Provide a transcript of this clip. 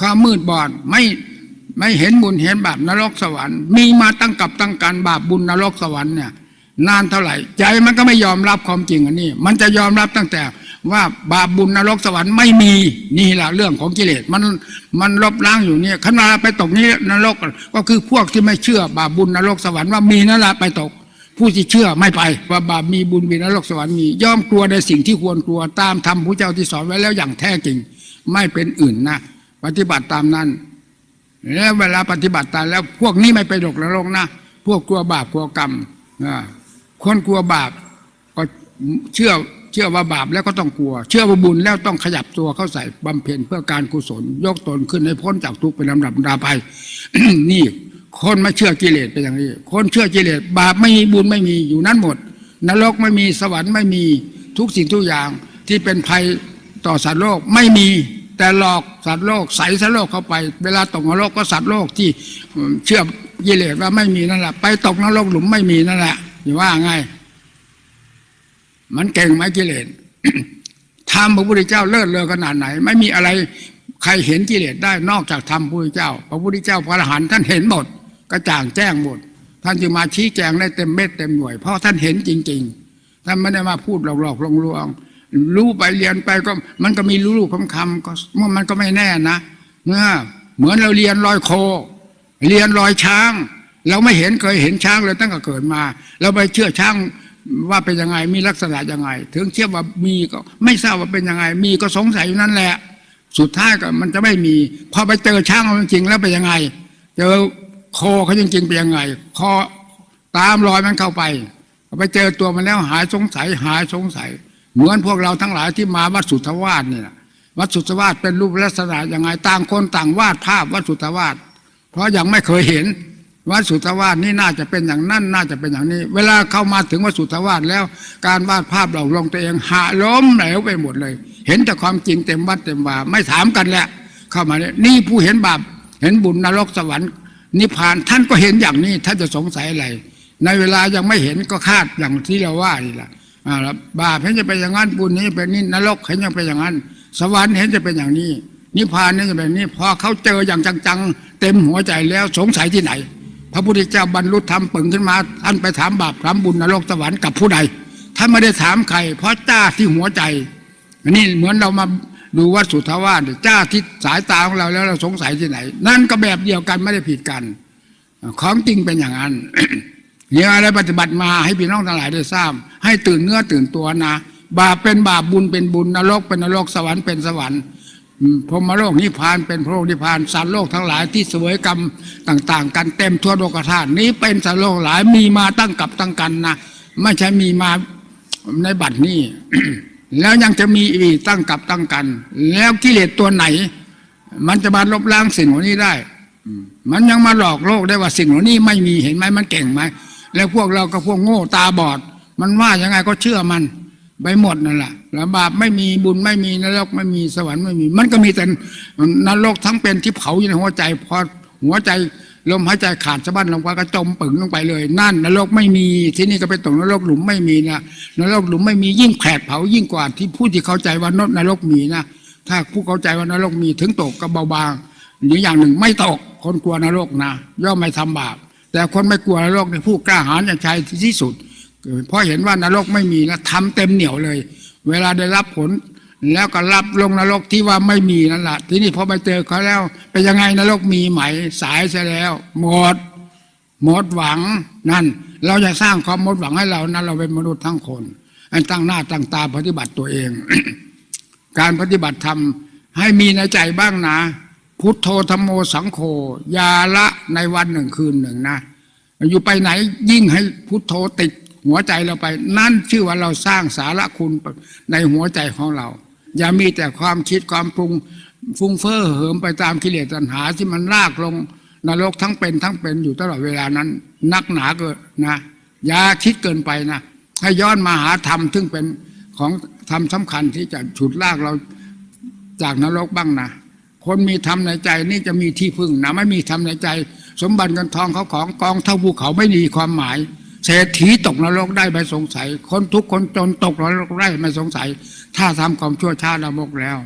ความมืดบอดไม่ไม่เห็นบุญเห็นบาปนรกสวรรค์มีมาตั้งกับตั้งการบาปบุญนรกสวรรค์เนี่ยนานเท่าไหร่ ใจมันก็ไม่ยอมรับความจริงอันนี้ มันจะยอมรับตั้งแต่ว่าบาปบุญนรกสวรรค์ไม่มีนี่แหละเรื่องของกิเลสมันมันลบล้างอยู่เนี่ยขณะไปตกนี้นรกก็คือพวกที่ไม่เชื่อบาปบุญนรกสวรรค์ว่ามีนั่นแหละไปตก ผู้ที่เชื่อไม่ไป ว่าบาปมีบุญมีนรกสวรรค์มีย่อมกลัวในสิ่งที่ควรกลัวตามธรรมพระเจ้าที่สอนไว้แล้วอย่างแท้จริง ไม่เป็นอื่นนะปฏิบัติตามนั้น แล้วเวลาปฏิบัติตามแล้วพวกนี้ไม่ไปตกนรกนะพวกกลัวบาปกลัวกรรมคนกลัวบาปก็เชื่อเชื่อว่าบาปแล้วก็ต้องกลัว เชื่อว่าบุญแล้วต้องขยับตัวเข้าใส่บำเพ็ญเพื่อการกุศล ยกตนขึ้นให้พ้นจากทุกข์เป็นลำดับดาไปนี่ คนไม่เชื่อกิเลสเป็นอย่างนี้ คนเชื่อกิเลสบาปไม่มีบุญไม่มีอยู่นั้นหมด นรกไม่มีสวรรค์ไม่มีทุกสิ่งทุกอย่างที่เป็นภัยต่อสัตว์โลกไม่มี แต่หลอกสัตว์โลกใส่สัตว์โลกเข้าไป เวลาตกนรกก็สัตว์โลกที่เชื่อกิเลสว่าไม่มีนั่นแหละไปตกนรกหลุมไม่มีนั่นแหละอย่าว่าไงมันเก่งไหมกิเลสธรรมพระพุทธเจ้าเลิศเลอขนาดไหน ไม่มีอะไรใครเห็นกิเลสได้นอกจากธรรมพระพุทธเจ้า พระพุทธเจ้าพระอรหันต์ท่านเห็นหมดกระจ่างแจ้งหมดท่านจึงมาชี้แจงได้เต็มเม็ดเต็มหน่วยเพราะท่านเห็นจริง ๆ ท่านไม่ได้มาพูดหลอกๆลวงๆ รู้ไปเรียนไปก็มันก็มีรู้ๆคำๆก็มันก็ไม่แน่นะเมื่อเหมือนเราเรียนลอยโค เรียนลอยช้าง เราไม่เห็นเคยเห็นช้างเลยตั้งแต่เกิดมา เราไปเชื่อช้างว่าเป็นยังไงมีลักษณะยังไง ถึงเชื่อว่ามีก็ไม่ทราบว่าเป็นยังไง มีก็สงสัยอยู่นั่นแหละ สุดท้ายก็มันจะไม่มีพอไปเจอช้างจริงๆแล้วเป็นยังไง เจอโคเขาจริงๆเป็นยังไงคอตามรอยมันเข้าไปไปเจอตัวมันแล้วหายสงสัยหายสงสัย เหมือนพวกเราทั้งหลายที่มาวัดสุทธวาสเนี่ยวัดสุทธวาสเป็นรูปลักษณะยังไงต่างคนต่างวาดภาพวัดสุทธวาสเพราะยังไม่เคยเห็นวัดสุทธวาสนี่น่าจะเป็นอย่างนั้นน่าจะเป็นอย่างนี้ เวลาเข้ามาถึงวัดสุทธวาสแล้ว การวาดภาพเหล่าลงตัวเองหาล้มเหลวไปหมดเลย เห็นแต่ความจริงเต็มวัดเต็มว่าไม่ถามกันแหละ เข้ามาเนี่ยนี่ผู้เห็นบาปเห็นบุญนรกสวรรค์นิพพานท่านก็เห็นอย่างนี้ท่านจะสงสัยอะไร ในเวลายังไม่เห็นก็คาดอย่างที่เราว่านี่แหละ บาปเห็นจะเป็นอย่างนั้นบุญนี้เป็นนี่นรกเห็นจะเป็นอย่างนั้น สวรรค์เห็นจะเป็นอย่างนี้นิพพานนี่จะเป็นนี้พอเขาเจออย่างจังๆ เต็มหัวใจแล้วสงสัยที่ไหน พระพุทธเจ้าบรรลุธรรมปึงขึ้นมาท่านไปถามบาปถามบุญนรกสวรรค์กับผู้ใดท่านไม่ได้ถามใคร เพราะจ้าที่หัวใจนนี้เหมือนเรามาดูวัดสุทธาวาสเนี่ยจ้าที่สายตาของเราแล้วเราสงสัยที่ไหน นั่นก็แบบเดียวกันไม่ได้ผิดกัน ของจริงเป็นอย่างนั้น เนี่ยอะไรปฏิบัติมาให้พี่น้องทั้งหลายได้ทราบ ให้ตื่นเนื้อตื่นตัวนะ บาปเป็นบาปบุญเป็นบุญนรกเป็นนรกสวรรค์เป็นสวรรค์พรหมโลกนิพพานเป็นพระโลกนิพพานสัตว์โลกทั้งหลายที่เสวยกรรมต่าง ๆ กันเต็มทั่วโลกธาตุนี้เป็นสัตว์โลกหลายมีมาตั้งกับตั้งกันนะไม่ใช่มีมาในบัดนี้ แล้วยังจะมีอีกตั้งกับตั้งกัน แล้วกิเลสตัวไหน มันจะมาลบล้างสิ่งเหล่านี้ได้ มันยังมาหลอกโลกได้ว่าสิ่งเหล่านี้ไม่มีเห็นไหมมันเก่งไหม แล้วพวกเราก็พวกโง่ตาบอด มันว่ายังไงก็เชื่อมันไปหมดนั่นแหละแล้วบาปไม่มีบุญไม่มีนรกไม่มีสวรรค์ไม่มี มันก็มีแต่นรกทั้งเป็นที่เผาอยู่ในหัวใจพอหัวใจลมหายใจขาดสะบั้นลงไปก็จมปึงลงไปเลย นั่นนรกไม่มีที่นี่ก็ไปตกนรกหลุมไม่มีนะนรกหลุมไม่มียิ่งแผดเผายิ่งกว่าที่ผู้ที่เข้าใจว่านรกมีนะถ้าผู้เข้าใจว่านรกมีถึงตกก็เบาบางหรืออย่างหนึ่งไม่ตกคนกลัวนรกนะ ย่อมไม่ทำบาป แต่คนไม่กลัวนรกเนี่ยผู้กล้าหาญอย่างชัยที่สุด เพราะเห็นว่านรกไม่มีแล้วทำเต็มเหนียวเลย เวลาได้รับผล แล้วก็รับลงนรกที่ว่าไม่มีนั่นแหละทีนี้พอไปเจอเขาแล้วเป็นยังไงนรกมีไหมสายเสียแล้ว หมด หมดหวังนั่น เราจะสร้างความหมดหวังให้เรานั้นเราเป็นมนุษย์ทั้งคนให้ตั้งหน้าตั้งตาปฏิบัติตัวเอง การปฏิบัติธรรมให้มีในใจบ้างนะ พุทโธธรรมโมสังโฆอยาละในวันหนึ่งคืนหนึ่งนะ อยู่ไปไหนยิ่งให้พุทโธติดหัวใจเราไป นั่นชื่อว่าเราสร้างสาระคุณในหัวใจของเรา อย่ามีแต่ความคิดความปรุงฟุ้งเฟ้อเหิมไปตามกิเลสตัณหาที่มันลากลงนรกทั้งเป็นทั้งเป็นอยู่ตลอดเวลานั้น นักหนาเกินนะอย่าคิดเกินไปนะให้ย้อนมาหาธรรมซึ่งเป็นของธรรมสำคัญที่จะฉุดลากเราจากนรกบ้างนะ คนมีธรรมในใจนี่จะมีที่พึ่งนะไม่มีธรรมในใจ สมบัติเงินทองเขาของกองเท่าภูเขาไม่มีความหมายเศรษฐีตกนรกได้ไม่สงสัย คนทุกคนจนตกนรกได้ไม่สงสัย ถ้าทำความชั่วช้าละมกแล้ว